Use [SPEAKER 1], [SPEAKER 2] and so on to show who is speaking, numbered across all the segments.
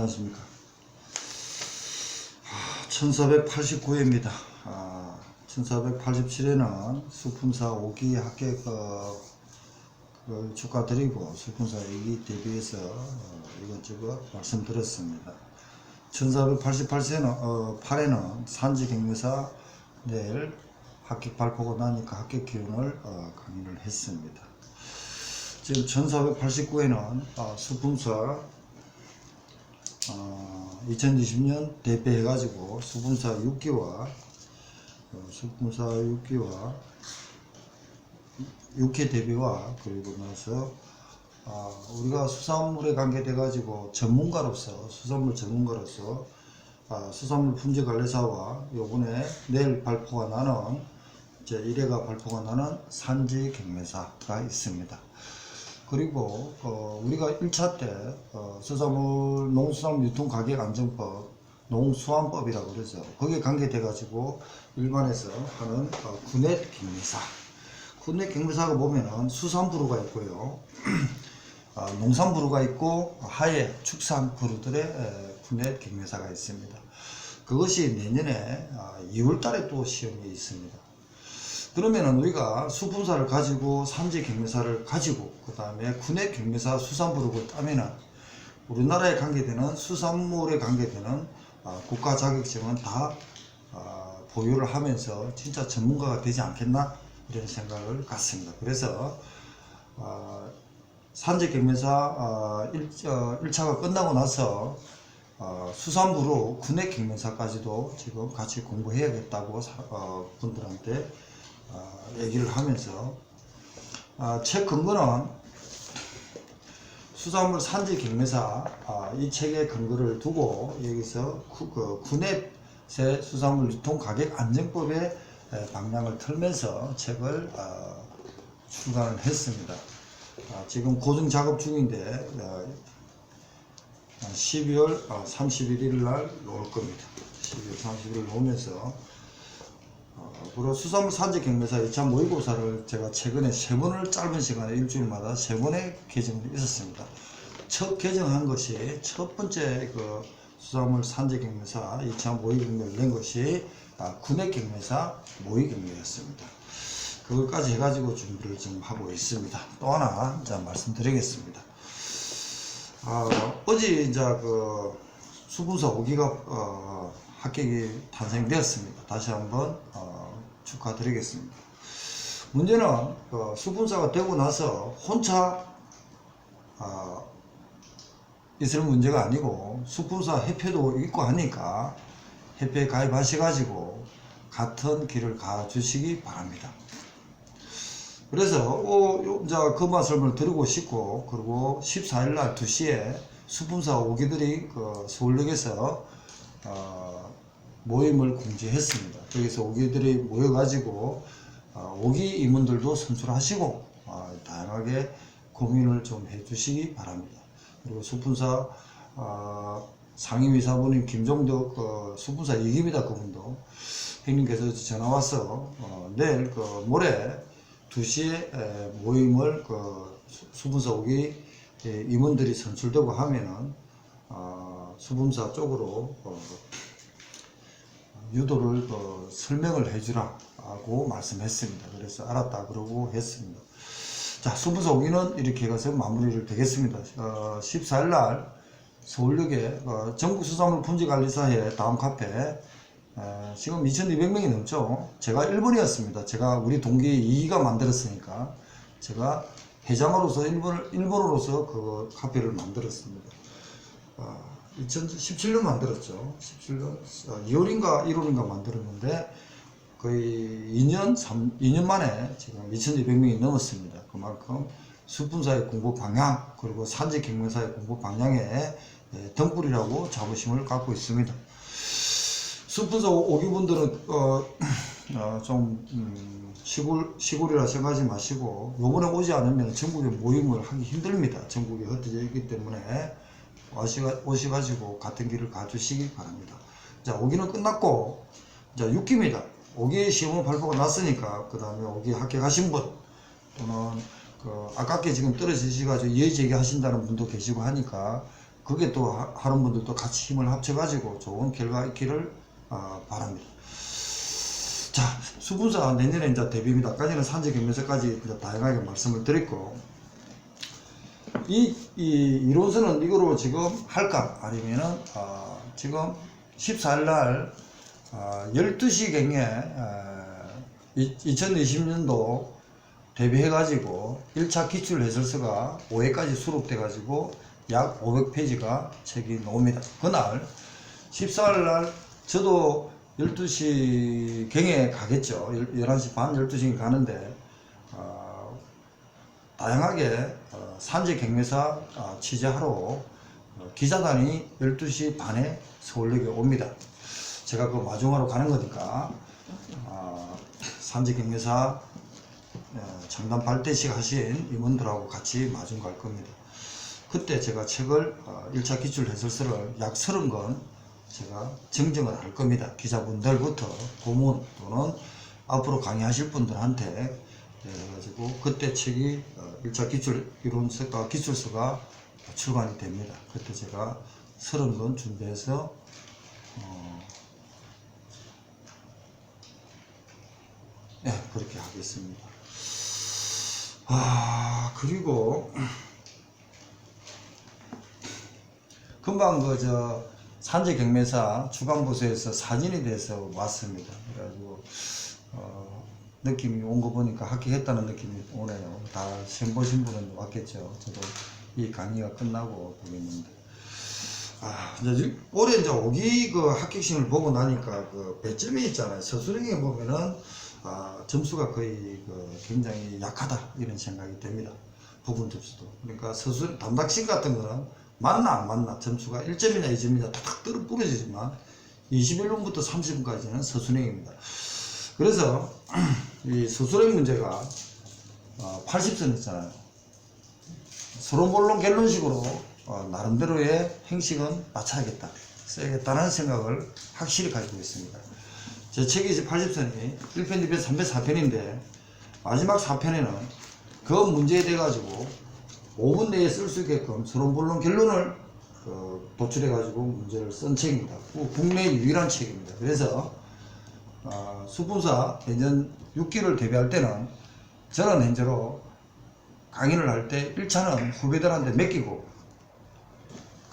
[SPEAKER 1] 안녕하십니까. 1489회입니다. 아, 1487회는 수품사 5기 합격 어, 그 축하드리고 수품사 2기 대비해서 어, 이것저것 말씀드렸습니다. 1488세는 어, 8회는 산지 경매사 내일 합격 발표가 나니까 합격 기운을 어, 강의를 했습니다. 지금 1489회는 어, 수품사 어, 2020년 대비해가지고 수분사 6기와 어, 수분사 6기와 6회 대비와 그리고 나서 아, 우리가 수산물에 관계돼가지고 전문가로서 수산물 전문가로서 아, 수산물 품질 관리사와 요번에 내일 발표가 나는 제 1회가 발표가 나는 산지 경매사가 있습니다. 그리고 어, 우리가 1차 때 어, 수산물 농수산물 유통 가격 안정법 농수환법이라고 그러죠. 거기에 관계돼 가지고 일반에서 하는 어, 군액 경매사 군액 경매사가 보면은 수산부루가 있고요. 어, 농산부루가 있고 하해 축산부루들의 에, 군액 경매사가 있습니다. 그것이 내년에 아, 2월 달에 또 시험이 있습니다. 그러면은 우리가 수분사를 가지고 산지 경매사를 가지고 그 다음에 군의 경매사 수산부록을 따면은 우리나라에 관계되는 수산물에 관계되는 아, 국가 자격증은 다 아, 보유를 하면서 진짜 전문가가 되지 않겠나 이런 생각을 갖습니다. 그래서 아, 산지 경매사 아, 1, 차가 끝나고 나서 어, 수산부로 군의 경매사까지도 지금 같이 공부해야겠다고 사- 어, 분들한테 어, 얘기를 하면서 아, 책 근거는 수산물 산지 경매사 아, 이 책의 근거를 두고 여기서 구, 그 군앱의 수산물 유통 가격 안정법의 에, 방향을 틀면서 책을 어, 출간을 했습니다. 아, 지금 고정 작업 중인데 어, 12월 31일 날 놓을 겁니다. 12월 31일 놓으면서 어, 그리고 수산물 산지 경매사 2차 모의고사를 제가 최근에 세 번을 짧은 시간에 일주일마다 세 번의 개정이 있었습니다. 첫 개정한 것이 첫 번째 그 수산물 산지 경매사 2차 모의 경매를 낸 것이 아, 군액 경매사 모의 경매였습니다. 그것까지 해가지고 준비를 지금 하고 있습니다. 또 하나 이제 말씀드리겠습니다. 아, 어제 이제 그 수분사 5기가 어, 합격이 탄생되었습니다. 다시 한번 어, 축하드리겠습니다. 문제는 어, 수분사가 되고 나서 혼자 어, 있을 문제가 아니고 수분사 협회도 있고 하니까 협회에 가입하셔가지고 같은 길을 가주시기 바랍니다. 그래서 어, 요- 이제 그 말씀을 드리고 싶고 그리고 14일 날 2시에 수분사 오기들이 그 서울역에서 어, 모임을 공지했습니다. 거기서 오기들이 모여가지고 어, 오기 임원들도 선출하시고 어, 다양하게 고민을 좀 해주시기 바랍니다. 그리고 수분사 어, 상임이사부님 김종덕 그 수분사 이기입니다. 그분도 형님께서 전화 와서 어, 내일 그 모레 2시에 에, 모임을 그 수- 수분사 오기 에, 임원들이 선출되고 하면은 어, 수분사 쪽으로 어, 유도를 어, 설명을 해주라고 말씀했습니다. 그래서 알았다 그러고 했습니다. 자, 수분사 오기는 이렇게 해서 마무리를 되겠습니다. 어, 14일 날 서울역에 어, 전국수산물 품질관리사회 다음 카페 에, 지금 2,200명이 넘죠. 제가 1번이었습니다. 제가 우리 동기 2가 만들었으니까 제가 회장으로서 1번, 1번으로서 그 카페를 만들었습니다. 어, 2017년 만들었죠. 17년 어, 2월인가 1월인가 만들었는데 거의 2년 3, 2년 만에 지금 2,200명이 넘었습니다. 그만큼 수분사의 공부 방향 그리고 산지 경매사의 공부 방향에 예, 등불이라고 자부심을 갖고 있습니다. 수분사 오기분들은 어, 어, 좀 음, 시골 시골이라 생각하지 마시고 요번에 오지 않으면 전국에 모임을 하기 힘듭니다. 전국에 흩어져 있기 때문에 오시가, 오셔가 지고 같은 길을 가주시기 바랍니다. 자, 오기는 끝났고, 자, 6기입니다. 오기 시험 발표가 났으니까, 그 다음에 오기 합격하신 분, 또는, 그, 아깝게 지금 떨어지셔가지고 이의제기 하신다는 분도 계시고 하니까, 그게 또 하- 하는 분들도 같이 힘을 합쳐가지고 좋은 결과 있기를 어, 바랍니다. 자, 수분사 내년에 이제 대비입니다. 아까 전에 산지 경매서까지 이제 다양하게 말씀을 드렸고, 이, 이 이론서는 이거로 지금 할까? 아니면은, 어, 지금 14일 날, 어, 12시 경에, 어, 2020년도 대비해가지고 1차 기출 해설서가 5회까지 수록돼가지고 약 500페이지가 책이 나옵니다. 그날 14일 날 저도 12시 경에 가겠죠. 11시 반, 12시경에 가는데 어, 다양하게 어, 산지 경매사 어, 취재하러 어, 기자단이 12시 반에 서울역에 옵니다. 제가 그 마중하러 가는 거니까 어, 산지 경매사 어, 청담 발대식 하신 임원들하고 같이 마중 갈 겁니다. 그때 제가 책을 어, 1차 기출 해설서를 약 30권 제가 정정을 할 겁니다. 기자분들부터 고문 또는 앞으로 강의하실 분들한테 그래가지고 그때 책이 어, 1차 기출 이론서가 기출서가 출간이 됩니다. 그때 제가 30권 준비해서 어, 네, 그렇게 하겠습니다. 아, 그리고 금방 그 저 산지 경매사 주간부서에서 사진이 돼서 왔습니다. 그래가지고 어, 느낌이 온 거 보니까 합격했다는 느낌이 오네요. 다 시험 보신 분은 왔겠죠. 저도 이 강의가 끝나고 보겠는데. 아, 이제 올해 이제 오기 그 합격심을 보고 나니까 그 배점이 있잖아요. 서술형에 보면은 아, 점수가 거의 그 굉장히 약하다 이런 생각이 듭니다. 부분 점수도. 그러니까 서술 담당식 같은 거는 맞나 안 맞나 점수가 1점이냐 2점이냐 탁탁 떨어 부러지지만 21분부터 30분까지는 서술형입니다. 그래서 이 서술형 문제가 어, 80선 있잖아요. 서론본론 결론식으로 어, 나름대로의 행식은 맞춰야겠다, 써야겠다는 생각을 확실히 가지고 있습니다. 제 책이 이제 80선이 1편, 2편, 3편, 4편인데 마지막 4편에는 그 문제에 대해 가지고 5분 내에 쓸 수 있게끔 서론본론 결론을 어, 도출해 가지고 문제를 쓴 책입니다. 그 국내 유일한 책입니다. 그래서 어, 수분사 내년 6기를 대비할 때는 저는 현재로 강의를 할 때 1차는 후배들한테 맡기고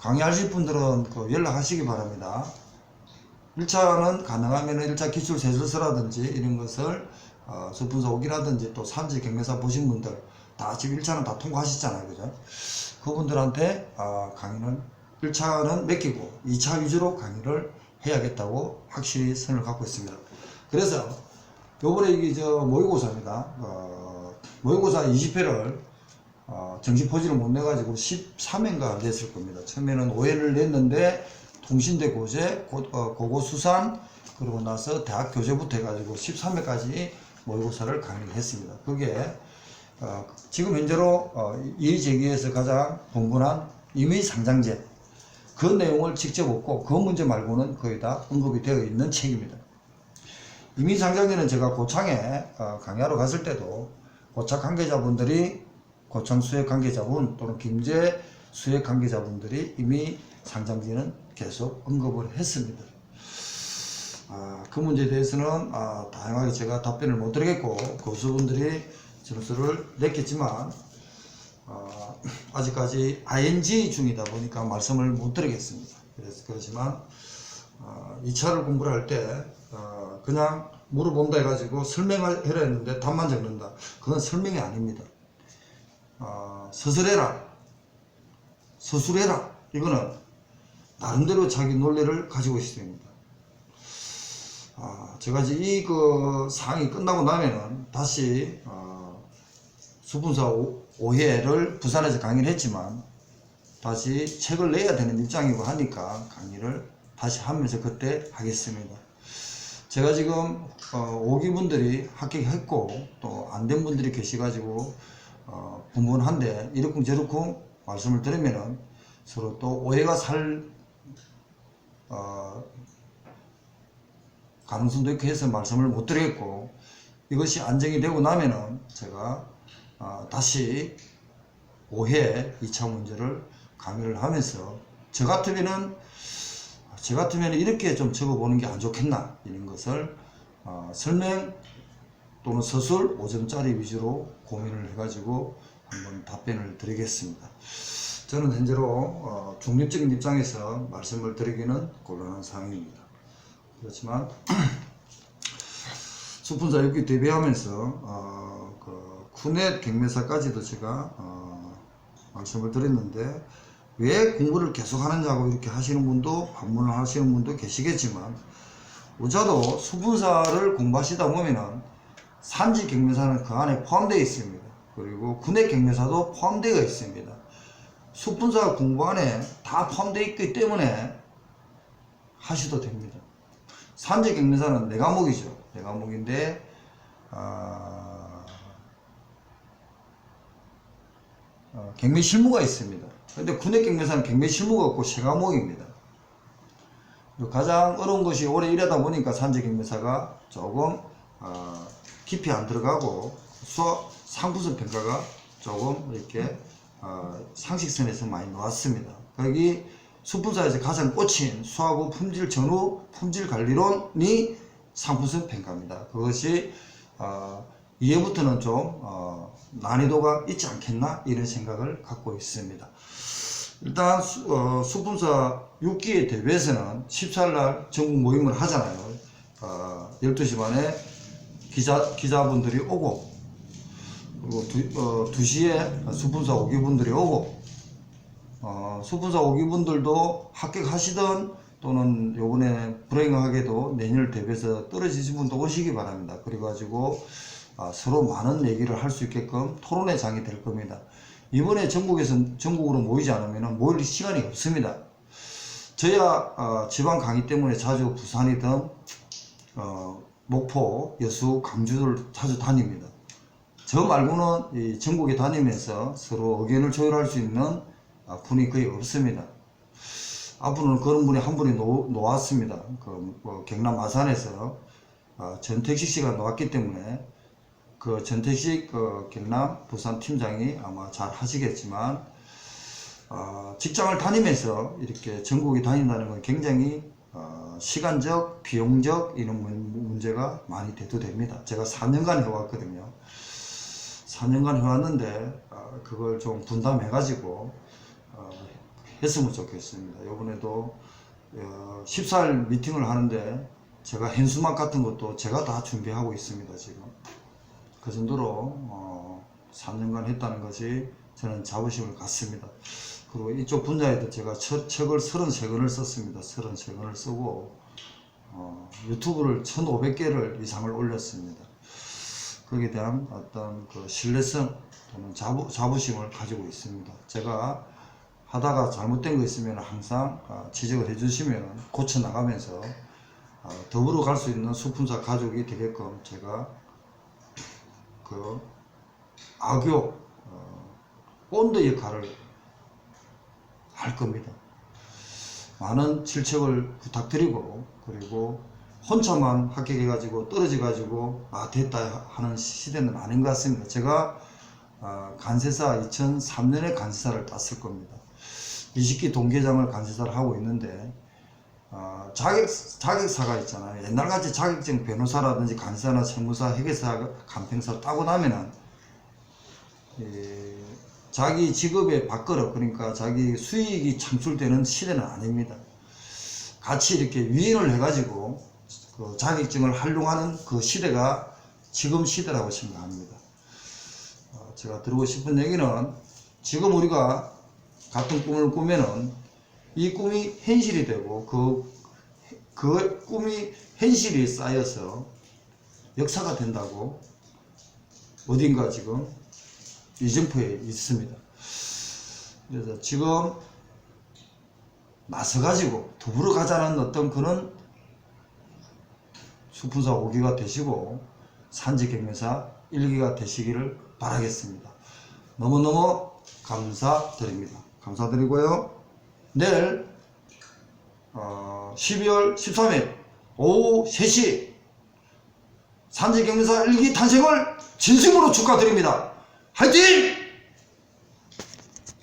[SPEAKER 1] 강의하실 분들은 그 연락하시기 바랍니다. 1차는 가능하면 1차 기출 세술서라든지 이런 것을 어, 수분사 오기라든지 또 산지 경매사 보신 분들 다 지금 1차는 다 통과하셨잖아요. 그죠? 그분들한테 아, 강의는 1차는 맡기고 2차 위주로 강의를 해야겠다고 확실히 선을 갖고 있습니다. 그래서 요번에 이게 저 모의고사입니다. 어, 모의고사 20회를 어, 정식 포지를 못 내가지고 13회인가 냈을 겁니다. 처음에는 5회를 냈는데 통신대 고제, 고, 어, 고고 수산, 그러고 나서 대학 교재부터 해가지고 13회까지 모의고사를 강의를 했습니다. 그게 어, 지금 현재로 어, 이의 제기에서 가장 본분한 임의 상장제 그 내용을 직접 얻고 그 문제 말고는 거의 다 언급이 되어 있는 책입니다. 임의 상장제는 제가 고창에 어, 강의하러 갔을 때도 고창 관계자분들이 고창 수액 관계자분 또는 김제 수액 관계자분들이 이미 상장제는 계속 언급을 했습니다. 아, 그 문제에 대해서는 아, 다양하게 제가 답변을 못 드리겠고 교수분들이 점수를 냈겠지만 아, 아직까지 ing 중이다 보니까 말씀을 못 드리겠습니다. 그래서 그렇지만 아, 2차를 공부를 할때 아, 그냥 물어본다 해가지고 해라 했는데 답만 적는다. 그건 설명이 아닙니다. 아, 서술해라. 서술해라. 이거는 나름대로 자기 논리를 가지고 있어야 됩니다. 아, 제가 이제 이그 사항이 끝나고 나면은 다시 어, 수분사 5회를 부산에서 강의를 했지만 다시 책을 내야 되는 입장이고 하니까 강의를 다시 하면서 그때 하겠습니다. 제가 지금 어, 5기 분들이 합격했고 또 안 된 분들이 계셔가지고 어, 분분한데 이렇쿵 저렇쿵 말씀을 들으면은 서로 또 오해가 살 어, 가능성도 있고 해서 말씀을 못 드리겠고 이것이 안정이 되고 나면은 제가 어, 다시 5회 2차 문제를 강의를 하면서 저 같으면은 저 같으면 이렇게 좀 적어보는 게 안 좋겠나 이런 것을 어, 설명 또는 서술 5점짜리 위주로 고민을 해가지고 한번 답변을 드리겠습니다. 저는 현재로 어, 중립적인 입장에서 말씀을 드리기는 곤란한 상황입니다. 그렇지만 수분사 6기 대비하면서 어, 그 쿠넷 경매사까지도 제가 어, 말씀을 드렸는데 왜 공부를 계속 하느냐고 이렇게 하시는 분도 방문을 하시는 분도 계시겠지만 우자도 수분사를 공부하시다 보면은 산지 경매사는 그 안에 포함되어 있습니다. 그리고 군내 경매사도 포함되어 있습니다. 수분사 공부 안에 다 포함되어 있기 때문에 하셔도 됩니다. 산지 경매사는 네 과목이죠. 네 과목인데 아, 어, 경매 실무가 있습니다. 근데 군내 경매사는 경매 실무가 없고 세 과목입니다. 그리고 가장 어려운 것이 오래 일하다 보니까 산지 경매사가 조금 어, 깊이 안 들어가고 상부선 평가가 조금 이렇게 어, 상식선에서 많이 나왔습니다. 거기 수분사에서 가장 꽂힌 수하고 품질 전후 품질 관리론이 상품성 평가입니다. 그것이 어, 이해부터는 좀 어, 난이도가 있지 않겠나 이런 생각을 갖고 있습니다. 일단 수, 어, 수분사 6기에 대비해서는 14일날 전국 모임을 하잖아요. 어, 12시 반에 기자, 기자분들이 오고 그리고 두, 어, 2시에 수분사 5기 분들이 오고 어, 수분사 5기 분들도 합격하시던 또는 요번에 불행하게도 내년을 대비해서 떨어지신 분도 오시기 바랍니다. 그래가지고 아, 서로 많은 얘기를 할 수 있게끔 토론의 장이 될 겁니다. 이번에 전국에서 전국으로 모이지 않으면 모일 시간이 없습니다. 저야 어, 지방 강의 때문에 자주 부산이든 어, 목포, 여수, 강주를 자주 다닙니다. 저 말고는 이 전국에 다니면서 서로 의견을 조율할 수 있는 아, 분이 거의 없습니다. 앞으로는 그런 분이 한 분이 놓, 놓았습니다. 그, 뭐 경남 아산에서 아, 전택식 씨가 놓았기 때문에 그 전택식 그 경남 부산 팀장이 아마 잘 하시겠지만 어, 직장을 다니면서 이렇게 전국에 다닌다는 건 굉장히 어, 시간적, 비용적 이런 문- 문제가 많이 대두됩니다. 제가 4년간 해왔거든요. 4년간 해왔는데 어, 그걸 좀 분담해가지고 어, 했으면 좋겠습니다. 이번에도 어, 14일 미팅을 하는데 제가 현수막 같은 것도 제가 다 준비하고 있습니다. 지금 그 정도로 어, 3년간 했다는 것이 저는 자부심을 갖습니다. 그리고 이쪽 분야에도 제가 첫, 책을 33권을 썼습니다. 33권을 쓰고 어, 유튜브를 1500개를 이상을 올렸습니다. 거기에 대한 어떤 그 신뢰성 또는 자부, 자부심을 가지고 있습니다. 제가 하다가 잘못된 거 있으면 항상 어, 지적을 해주시면 고쳐 나가면서 어, 더불어 갈 수 있는 수품사 가족이 되게끔 제가 그 악교 어, 본드 역할을 할 겁니다. 많은 질책을 부탁드리고 그리고 혼자만 합격해가지고 떨어져가지고 아 됐다 하는 시대는 아닌 것 같습니다. 제가 아, 간세사 2003년에 간세사를 땄을 겁니다. 20기 동계장을 간세사를 하고 있는데 아, 자격, 자격사가 있잖아요. 옛날같이 자격증 변호사라든지 간사나 세무사, 회계사, 간평사 따고 나면은 이, 자기 직업의 밥그릇 그러니까 자기 수익이 창출되는 시대는 아닙니다. 같이 이렇게 위인을 해가지고 그 자격증을 활용하는 그 시대가 지금 시대라고 생각합니다. 어, 제가 드리고 싶은 얘기는 지금 우리가 같은 꿈을 꾸면은 이 꿈이 현실이 되고 그, 그 꿈이 현실이 쌓여서 역사가 된다고 어딘가 지금 이정표에 있습니다. 그래서 지금 나서가지고 더불어 가자는 어떤 그런 수fun사 5기가 되시고 산지 경매사 1기가 되시기를 바라겠습니다. 너무너무 감사드립니다. 감사드리고요. 내일 어, 12월 13일 오후 3시 산지 경매사 1기 탄생을 진심으로 축하드립니다. 화이팅!